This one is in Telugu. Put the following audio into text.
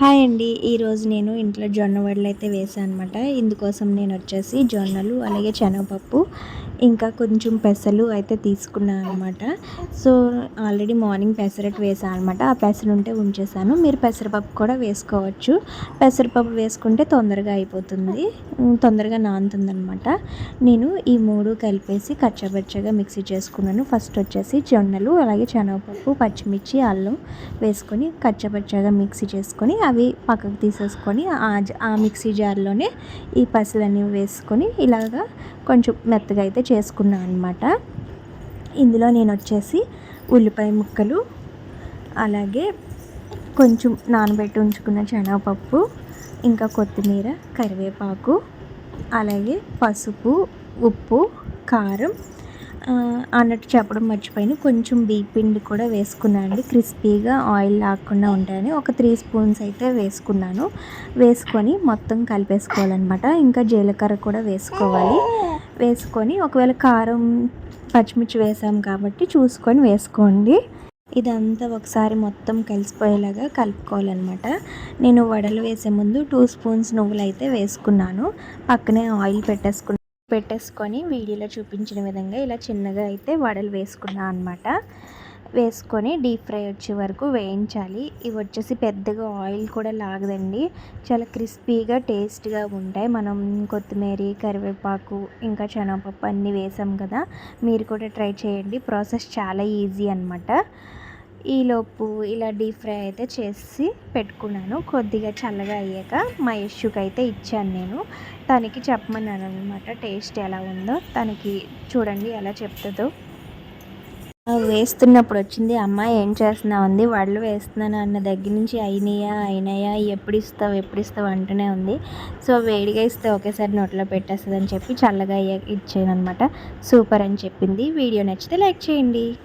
హాయ్ అండి. ఈరోజు నేను ఇంట్లో జొన్న వడలు అయితే వేసాను అనమాట ఇందుకోసం నేను వచ్చేసి జొన్నలు అలాగే శనగపప్పు ఇంకా కొంచెం పెసలు అయితే తీసుకున్నాను అనమాట సో ఆల్రెడీ మార్నింగ్ పెసరట్టు వేసాను అనమాట ఆ పెసరు ఉంటే ఉంచేసాను. మీరు పెసరపప్పు కూడా వేసుకోవచ్చు. పెసరపప్పు వేసుకుంటే తొందరగా అయిపోతుంది. తొందరగా నానుతుంది అనమాట నేను ఈ మూడు కలిపేసి కచ్చబచ్చగా మిక్సీ చేసుకున్నాను. ఫస్ట్ వచ్చేసి జొన్నలు అలాగే శనగపప్పు పచ్చిమిర్చి అల్లం వేసుకొని కచ్చబచ్చగా మిక్సీ చేసుకొని అవి పక్కకు తీసేసుకొని ఆ మిక్సీ జార్లోనే ఈ పసులన్నీ వేసుకొని ఇలాగా కొంచెం మెత్తగా అయితే చేసుకున్నాను అనమాట ఇందులో నేను వచ్చేసి ఉల్లిపాయ ముక్కలు అలాగే కొంచెం నానబెట్టి ఉంచుకున్న శనగపప్పు ఇంకా కొత్తిమీర కరివేపాకు అలాగే పసుపు ఉప్పు కారం అన్నట్టు చెప్పడం మర్చిపోయిన. కొంచెం పిండి కూడా వేసుకున్నాను అండి క్రిస్పీగా ఆయిల్ లాక్కుండా ఉంటాయని ఒక త్రీ స్పూన్స్ అయితే వేసుకున్నాను. వేసుకొని మొత్తం కలిపేసుకోవాలన్నమాట. ఇంకా జీలకర్ర కూడా వేసుకోవాలి. వేసుకొని ఒకవేళ కారం పచ్చిమిర్చి వేసాం కాబట్టి చూసుకొని వేసుకోండి. ఇదంతా ఒకసారి మొత్తం కలిసిపోయేలాగా కలుపుకోవాలన్నమాట. నేను వడలు వేసే ముందు టూ స్పూన్స్ నువ్వులు అయితే వేసుకున్నాను. పక్కనే ఆయిల్ పెట్టేసుకున్నాను. పెట్టేసుకొని వీడియోలో చూపించిన విధంగా ఇలా చిన్నగా అయితే వడలు వేసుకున్నాను అనమాట వేసుకొని డీప్ ఫ్రై వచ్చే వరకు వేయించాలి. ఇవి వచ్చేసి పెద్దగా ఆయిల్ కూడా లాగదండి. చాలా క్రిస్పీగా టేస్ట్గా ఉంటాయి. మనం కొత్తిమీర కరివేపాకు ఇంకా శనగపప్పు అన్నీ వేసాం కదా మీరు కూడా ట్రై చేయండి. ప్రాసెస్ చాలా ఈజీ అనమాట ఈలోపు ఇలా డీప్ ఫ్రై అయితే చేసి పెట్టుకున్నాను. కొద్దిగా చల్లగా అయ్యాక మా ఇష్యూకి అయితే ఇచ్చాను నేను. తనకి చెప్పమన్నాను అనమాట టేస్ట్ ఎలా ఉందో తనకి చూడండి ఎలా చెప్తుందో. వేస్తున్నప్పుడు వచ్చింది అమ్మ ఏం చేస్తున్నావు? అంది. వడలు వేస్తున్నాను అన్న దగ్గర నుంచి అయినాయా అయినాయా ఎప్పుడు ఇస్తావు ఎప్పుడు ఇస్తావు అంటూనే ఉంది. సో వేడిగా ఇస్తే ఒకేసారి నోట్లో పెట్టేస్తుంది అని చెప్పి చల్లగా అయ్యాక ఇచ్చాను అనమాట సూపర్ అని చెప్పింది. వీడియో నచ్చితే లైక్ చేయండి.